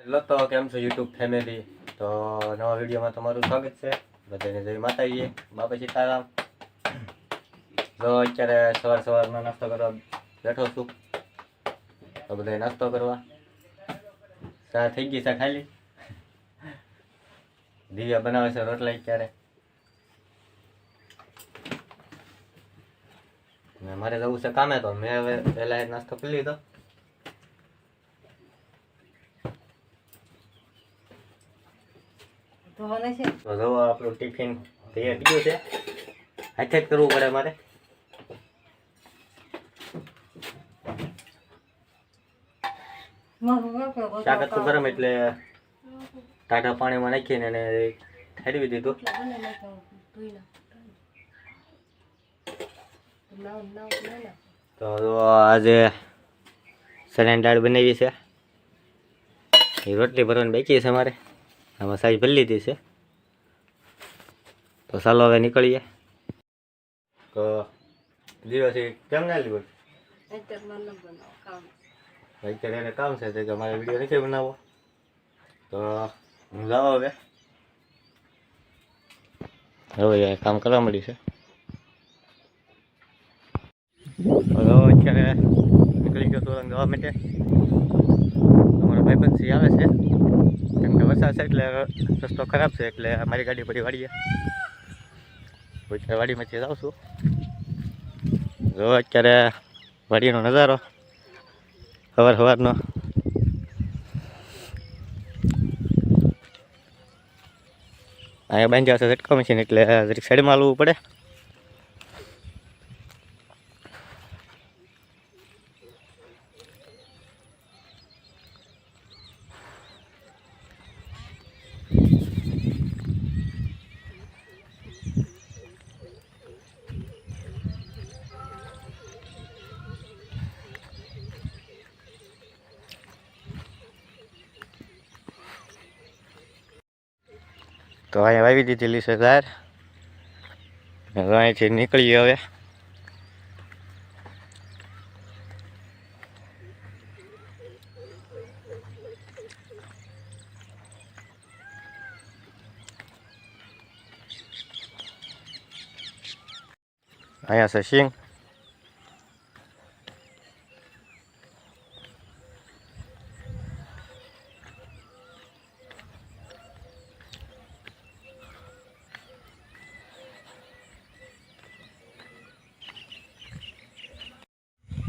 Hello તો કેમ છો યુટ્યુબ ફેમિલી તો નવા વિડીયોમાં તમારું સ્વાગત છે. બધાને જય માતાજી. બાપા સીતારામ. જો અત્યારે સવાર સવારમાં નાસ્તો કરવા બેઠો છું. તો બધાય નાસ્તો કરવા. ચા થઈ ગઈ છે ખાલી દિવ્યા બનાવે છે રોટલા અત્યારે. મારે જવું છે કામે, તો મેં હવે પહેલા નાસ્તો કરી લીધો. ધોવાના છે. તો ધોવા આપણું ટિફિન તૈયાર થયું છે. હાથે જ કરવું પડે મારે. શાક તો ગરમ એટલે ટાટા પાણીમાં નાખીને અને ઠારવી દીધું. તો જો આજે સરેન દાળ બનાવી છે. એ રોટલી ભરવાની બાકી છે મારે. આમાં સાઈઝ ભરી લીધી છે. તો ચાલો હવે નીકળીએ. તો દિવસ કેમ ના લીધું અત્યારે એને કામ છે કે મારે વીડિયો નથી બનાવવો. તો હું જાઉં હવે. હવે કામ કરવા મળી છે. હવે અત્યારે નીકળી ગયો તો જવા માટે. અમારો ભાઈબંધ સિંહ આવે છે. વરસાદ છે એટલે રસ્તો ખરાબ છે એટલે મારી ગાડી પડી હું અત્યારે વાડીમાંથી છું. જો અત્યારે વાડીનો નજારો સવાર સવારનો અહીંયા બાંધ્યા છે ઝટકો મશીન એટલે જરીક સાઈડમાં આવવું પડે. તો અહીંયા વાવી દીધેલી છે હવે અહીંથી નીકળીએ હવે. અહીંયા છે સિંગ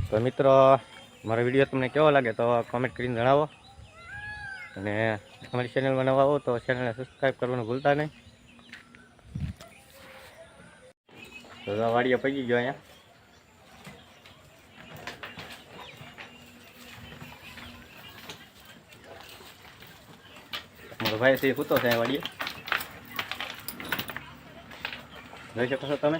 તો મિત્રો, મારો વીડિયો તમને કેવો લાગે તો કોમેન્ટ કરીને જણાવો. અને અમારી ચેનલમાં નવા આવો તો ચેનલને સબસ્ક્રાઈબ કરવાનું ભૂલતા નહીં. તો વાડીએ પગી ગયો અહીંયા. મારો ભાઈ સૂતો છે વાડીએ. જોઈ શકો છો તમે?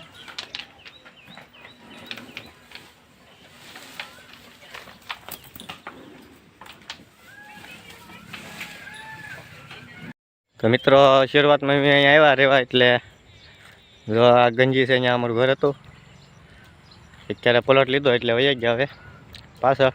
તો મિત્રો, શરૂઆતમાં મેં અહીંયા આવ્યા રહેવા એટલે જો આ ગંજી છે અહીંયા અમારું ઘર હતું. અત્યારે પ્લોટ લીધો એટલે વહી ગયા હવે પાછા.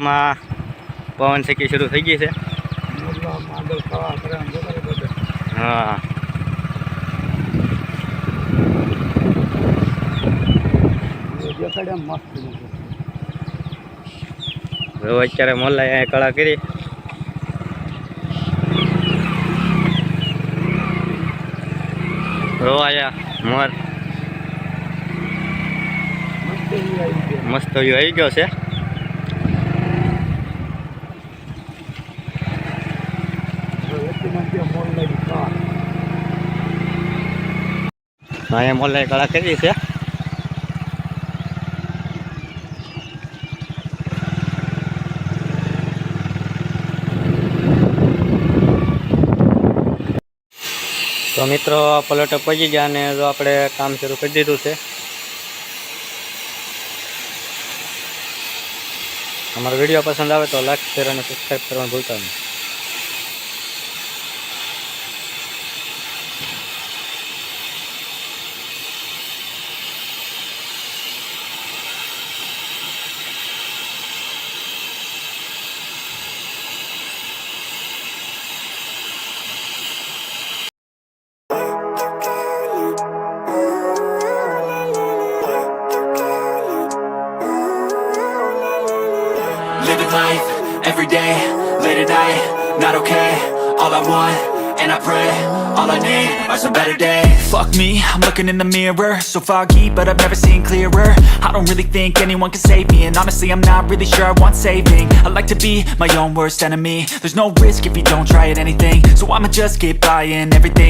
માં પવન શેકી શરૂ થઈ ગઈ છે. હા. અત્યારે મોલ્લાએ કળા કરી રોવાયા, મોર મસ્ત વ્યૂ આવી ગયો છે તો એટલી મસ્તી મોલ લાગી કાર. અહીંયા મોલ્લાએ કળા કરી છે? તો મિત્રો પલટ પહોંચી ગયા અને જો આપણે કામ શરૂ કરી દીધું છે. અમારો વીડિયો પસંદ આવે તો લાઈક શેર અને સબસ્ક્રાઈબ કરવાનું ભૂલતા નહીં. Living life, every day, late at night, not okay All I want, and I pray, all I need are some better days. Fuck me, I'm looking in the mirror So foggy, but I've never seen clearer. I don't really think anyone can save me And honestly, I'm not really sure I want saving. I like to be my own worst enemy. There's no risk if you don't try at anything So I'ma just keep buying everything